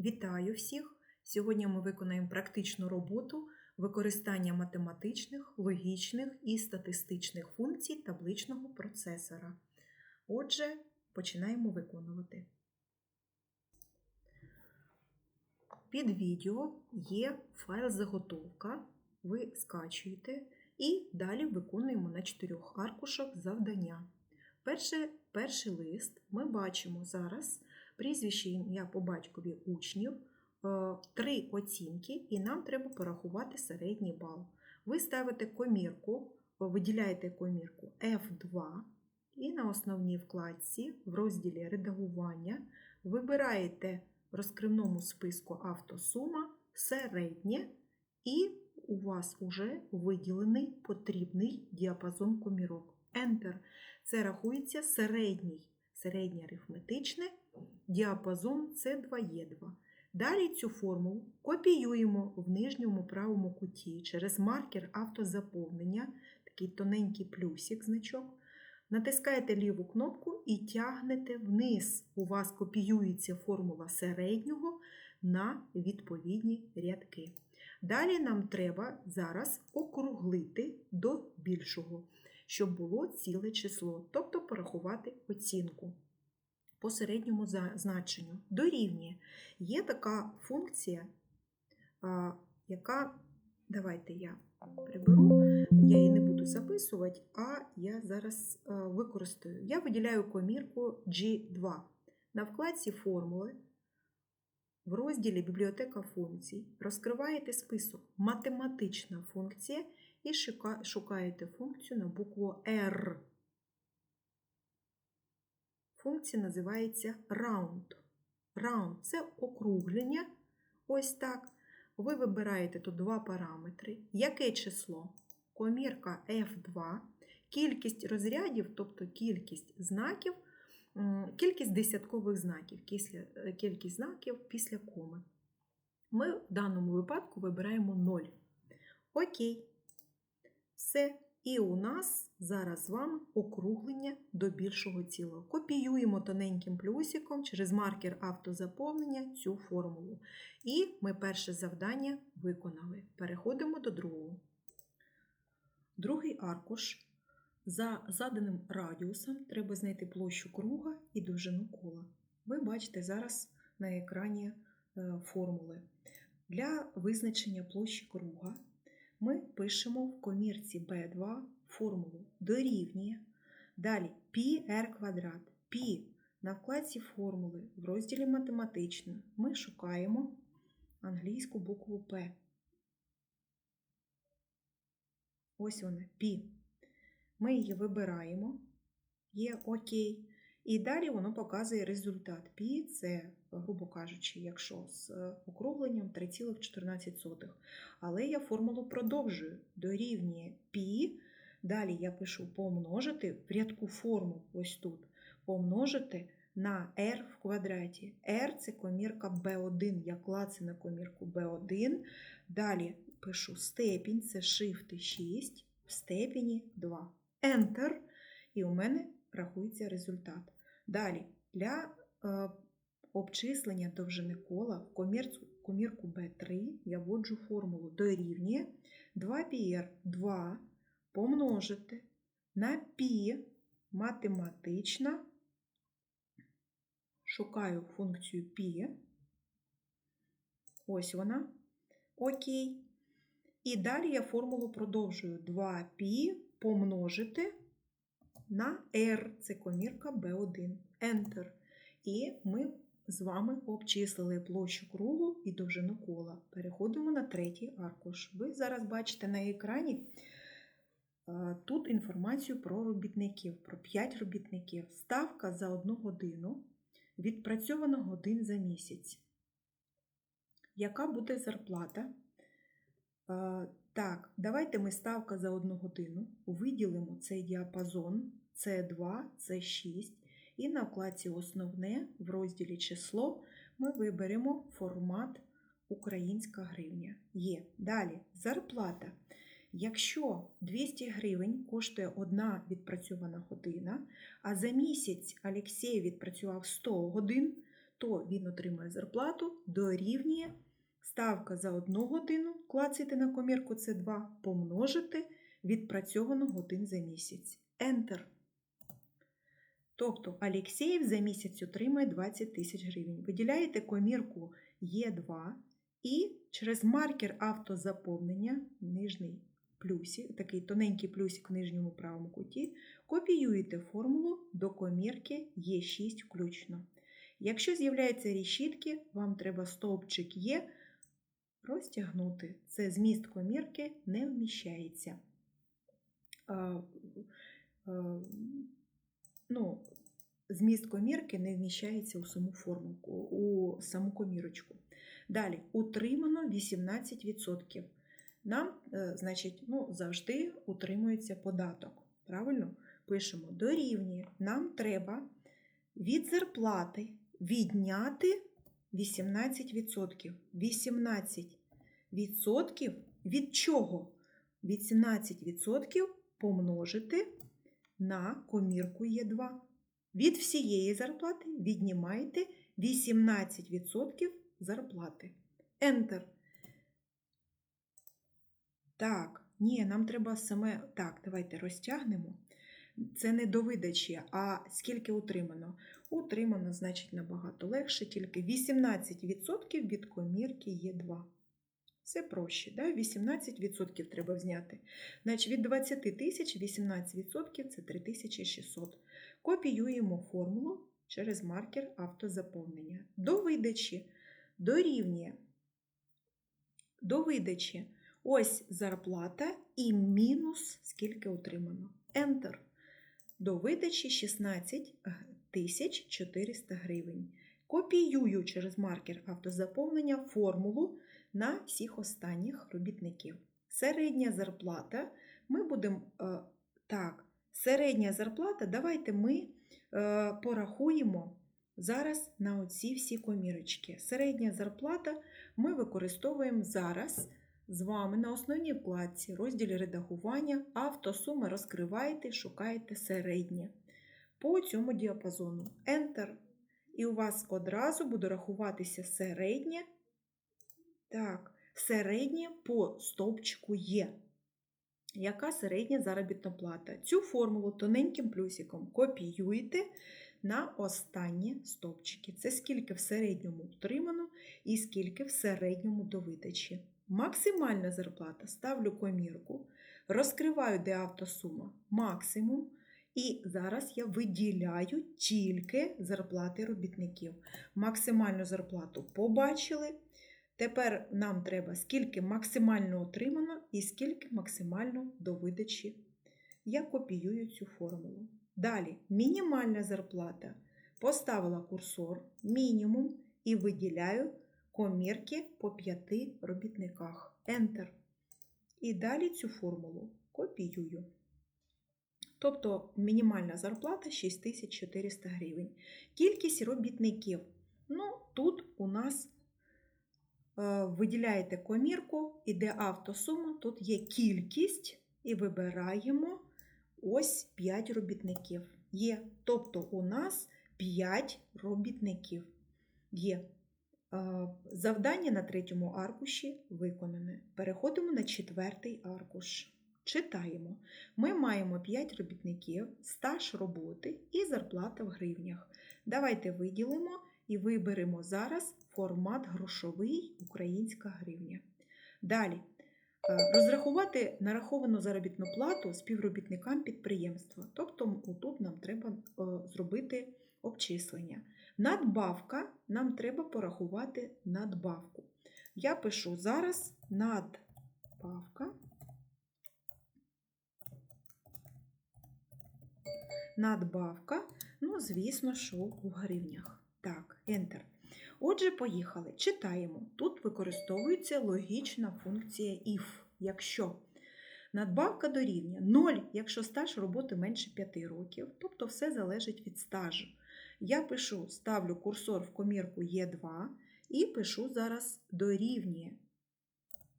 Вітаю всіх! Сьогодні ми виконаємо практичну роботу використання математичних, логічних і статистичних функцій табличного процесора. Отже, починаємо виконувати. Під відео є файл заготовка. Ви скачуєте і далі виконуємо на чотирьох аркушах завдання. Перше, перший лист ми бачимо зараз прізвище ім'я по батькові учнів, е, три оцінки, і нам треба порахувати середній бал. Ви ставите комірку, виділяєте комірку F2 і на основній вкладці в розділі Редагування вибираєте в розкривному списку автосума середнє і у вас вже виділений потрібний діапазон комірок. Enter. Це рахується середній, середнє арифметичне, діапазон С2Е2. Далі цю формулу копіюємо в нижньому правому куті через маркер автозаповнення, такий тоненький плюсик значок. Натискаєте ліву кнопку і тягнете вниз. У вас копіюється формула середнього на відповідні рядки. Далі нам треба зараз округлити до більшого, щоб було ціле число, тобто порахувати оцінку по середньому значенню. Дорівнює. Є така функція, яка, давайте я приберу, я її не буду записувати, а я зараз використаю. Я виділяю комірку G2. На вкладці формули в розділі Бібліотека функцій розкриваєте список Математична функція і шукаєте функцію на букву R. Функція називається round. Round це округлення. Ось так. Ви вибираєте тут два параметри. Яке число? Комірка F2, кількість розрядів, тобто кількість знаків, кількість десяткових знаків, кількість знаків після коми. Ми в даному випадку вибираємо 0. Окей. Все. І у нас зараз з вами округлення до більшого цілого. Копіюємо тоненьким плюсиком через маркер автозаповнення цю формулу. І ми перше завдання виконали. Переходимо до другого. Другий аркуш. За заданим радіусом треба знайти площу круга і довжину кола. Ви бачите зараз на екрані формули. Для визначення площі круга ми пишемо в комірці b2 формулу дорівнює. Далі πr квадрат. Пі на вкладці формули в розділі математична ми шукаємо англійську букву П. Ось вона, π. Ми її вибираємо, є ОК. І далі воно показує результат. Π це, грубо кажучи, якщо з округленням 3,14. Але я формулу продовжую. Дорівнює π. Далі я пишу помножити в рядку формул, ось тут, помножити на r в квадраті. r це комірка b1, я клацаю на комірку b1. Далі пишу степінь, це shift 6, в степені 2. Enter. І у мене рахується результат. Далі для е, обчислення довжини кола в комірку, комірку B3 я вводжу формулу дорівнює 2πr 2 помножити на π математична, шукаю функцію π, ось вона, окей. І далі я формулу продовжую 2π помножити на R, це комірка B1, Enter. І ми з вами обчислили площу кругу і довжину кола. Переходимо на третій аркуш. Ви зараз бачите на екрані тут інформацію про робітників, про 5 робітників. Ставка за 1 годину, відпрацьовано годин за місяць. Яка буде зарплата? Так, давайте ми ставка за 1 годину виділимо цей діапазон С2, С6, і на вкладці Основне в розділі Число ми виберемо формат Українська гривня. Є. Далі зарплата. Якщо 200 гривень коштує одна відпрацьована година, а за місяць Алексій відпрацював 100 годин, то він отримує зарплату дорівнює ставка за одну годину, клацайте на комірку це 2, помножити відпрацьовано годин за місяць. Enter. Тобто Алєксєєв за місяць отримає 20 тисяч гривень. Виділяєте комірку Е2 і через маркер автозаповнення, нижній плюсик, такий тоненький плюсик в нижньому правому куті, копіюєте формулу до комірки Е6 включно. Якщо з'являються рішітки, вам треба стовпчик Є розтягнути. Це зміст комірки не вміщається. А, а, ну, зміст комірки не вміщається у саму формулку, у саму комірочку. Далі, утримано 18%. Нам, е, значить, ну, завжди утримується податок. Правильно? Пишемо дорівнює. Нам треба від зарплати відняти 18%. 18% від чого? 18% помножити на комірку Е2. Від всієї зарплати віднімаєте 18% зарплати. Enter. Так, ні, нам треба саме. Так, давайте розтягнемо. Це не до видачі, а скільки утримано. Утримано, значить, набагато легше, тільки 18% від комірки Е2. Все проще, да? 18% треба зняти. Значить, від 20 тисяч 18% це 3600. Копіюємо формулу через маркер автозаповнення. До видачі дорівнює. До видачі ось зарплата і мінус скільки отримано. Enter. До видачі 16 400 гривень. Копіюю через маркер автозаповнення формулу на всіх останніх робітників. Середня зарплата ми будемо е, так, середня зарплата, давайте ми е, порахуємо зараз на оці всі комірочки. Середня зарплата ми використовуємо зараз з вами на основній вкладці, розділі редагування, автосуми розкриваєте, шукаєте середнє. По цьому діапазону Enter. І у вас одразу буде рахуватися середнє. Так, середнє по стовпчику є. Яка середня заробітна плата? Цю формулу тоненьким плюсиком копіюєте на останні стовпчики. Це скільки в середньому утримано і скільки в середньому до видачі. Максимальна зарплата ставлю комірку, розкриваю, де автосума максимум. І зараз я виділяю тільки зарплати робітників. Максимальну зарплату побачили. Тепер нам треба скільки максимально отримано і скільки максимально до видачі. Я копіюю цю формулу. Далі мінімальна зарплата. Поставила курсор мінімум і виділяю комірки по 5 робітниках. Enter. І далі цю формулу копіюю. Тобто мінімальна зарплата 6400 гривень. Кількість робітників. Ну, тут у нас виділяєте комірку, іде автосума, тут є кількість, і вибираємо ось 5 робітників. Є. Тобто у нас 5 робітників є. Е, Завдання на третьому аркуші виконане. Переходимо на четвертий аркуш. Читаємо. Ми маємо 5 робітників, стаж роботи і зарплата в гривнях. Давайте виділимо і виберемо зараз формат грошовий українська гривня. Далі. Е, Розрахувати нараховану заробітну плату співробітникам підприємства. Тобто, тут нам треба е, зробити обчислення. Надбавка нам треба порахувати надбавку. Я пишу зараз надбавка. Надбавка, ну, звісно, що у гривнях. Enter. Отже, поїхали. Читаємо. Тут використовується логічна функція if. Якщо надбавка дорівнює 0, якщо стаж роботи менше 5 років, тобто все залежить від стажу. Я пишу, ставлю курсор в комірку Е2 і пишу зараз дорівнює.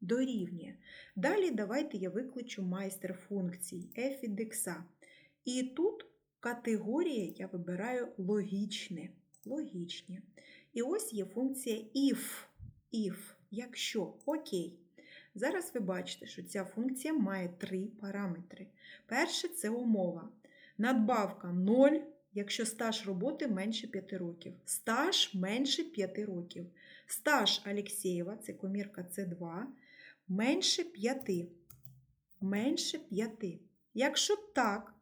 Дорівнює. Далі давайте я викличу майстер функцій f від x. І тут категорія я вибираю логічне. Логічні. І ось є функція if. if. Якщо окей. Зараз ви бачите, що ця функція має три параметри. Перше це умова. Надбавка 0, якщо стаж роботи менше 5 років. Стаж менше 5 років. Стаж Алєксєєва, це комірка С2, менше 5. Менше 5. Якщо так,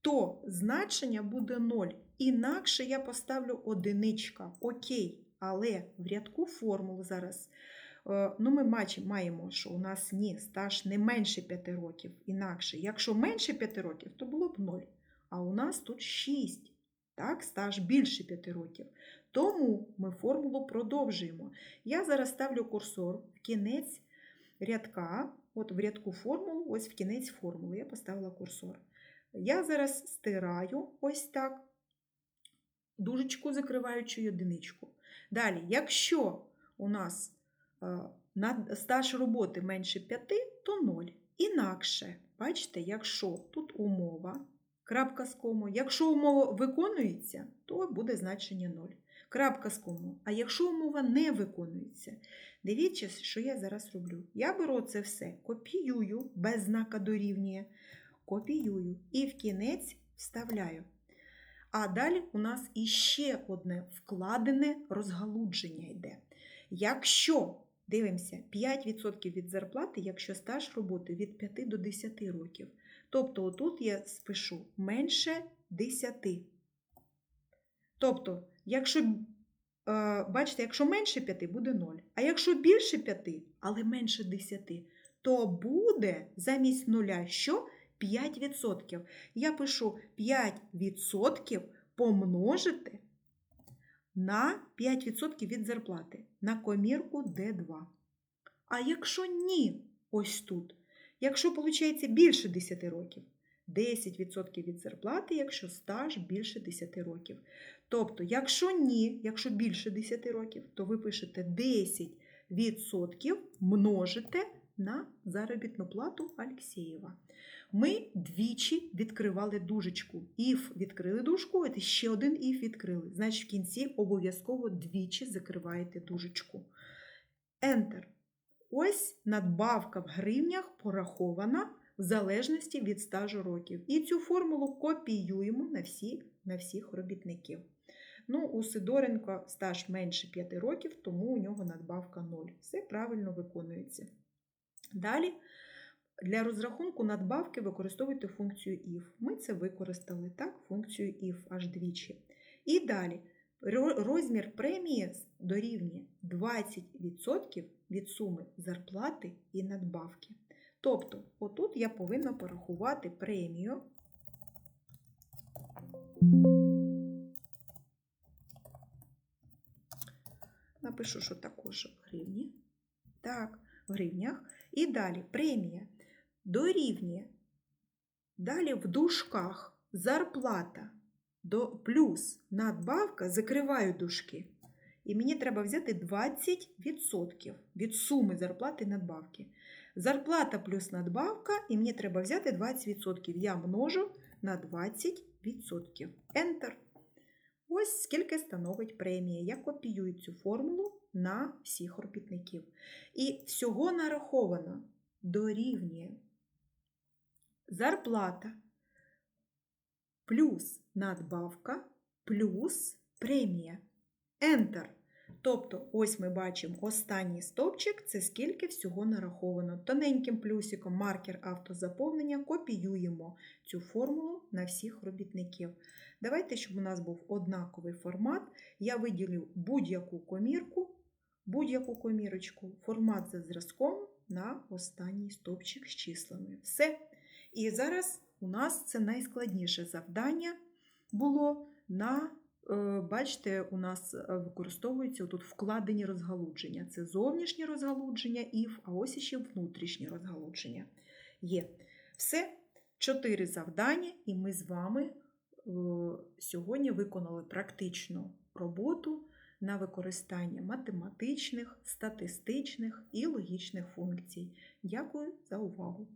то значення буде 0. Інакше я поставлю одиничка. Окей. Але в рядку формул зараз е, ну, ми маємо, що у нас ні, стаж не менше 5 років. Інакше, якщо менше 5 років, то було б 0. А у нас тут 6. Так, стаж більше 5 років. Тому ми формулу продовжуємо. Я зараз ставлю курсор в кінець рядка, от в рядку формул, ось в кінець формули я поставила курсор. Я зараз стираю ось так, дужечку закриваючи одиничку. Далі, якщо у нас е, стаж роботи менше 5, то 0. Інакше, бачите, якщо тут умова, крапка з кому, якщо умова виконується, то буде значення 0. Крапка з кому. А якщо умова не виконується, дивіться, що я зараз роблю. Я беру це все, копіюю без знака дорівнює, копіюю і в кінець вставляю. А далі у нас іще одне вкладене розгалудження йде. Якщо, дивимося, 5% від зарплати, якщо стаж роботи від 5 до 10 років. Тобто отут я спишу менше 10. Тобто, якщо, е, бачите, якщо менше 5, буде 0. А якщо більше 5, але менше 10, то буде замість нуля що? 5%. Я пишу 5% помножити на 5% від зарплати на комірку D2. А якщо ні, ось тут, якщо виходить більше 10 років, 10% від зарплати, якщо стаж більше 10 років. Тобто, якщо ні, якщо більше 10 років, то ви пишете 10% множите на заробітну плату Алексєєва. Ми двічі відкривали дужечку. If відкрили дужку, от ще один if відкрили. Значить, в кінці обов'язково двічі закриваєте дужечку. Enter. Ось надбавка в гривнях порахована в залежності від стажу років. І цю формулу копіюємо на, всі, на всіх робітників. Ну, у Сидоренко стаж менше 5 років, тому у нього надбавка 0. Все правильно виконується. Далі для розрахунку надбавки використовуйте функцію if. Ми це використали так, функцію if аж двічі. І далі розмір премії дорівнює 20% від суми зарплати і надбавки. Тобто, отут я повинна порахувати премію. Напишу, що також в гривні. Так, в гривнях. І далі премія дорівнює. Далі в дужках зарплата до плюс надбавка, закриваю дужки. І мені треба взяти 20% від суми зарплати і надбавки. Зарплата плюс надбавка, і мені треба взяти 20%. Я множу на 20%. Enter. Ось скільки становить премія. Я копіюю цю формулу на всіх робітників. І всього нараховано дорівнює зарплата плюс надбавка плюс премія. Enter. Тобто, ось ми бачимо останній стовпчик це скільки всього нараховано. Тоненьким плюсиком маркер автозаповнення копіюємо цю формулу на всіх робітників. Давайте, щоб у нас був однаковий формат, я виділю будь-яку комірку, будь-яку комірочку, формат за зразком на останній стовпчик з числами. Все. І зараз у нас це найскладніше завдання було на, е, бачите, у нас е, використовується тут вкладені розгалудження. Це зовнішнє розгалудження if, а ось іще внутрішнє розгалудження. Є. Все, чотири завдання, і ми з вами е, сьогодні виконали практичну роботу на використання математичних, статистичних і логічних функцій. Дякую за увагу!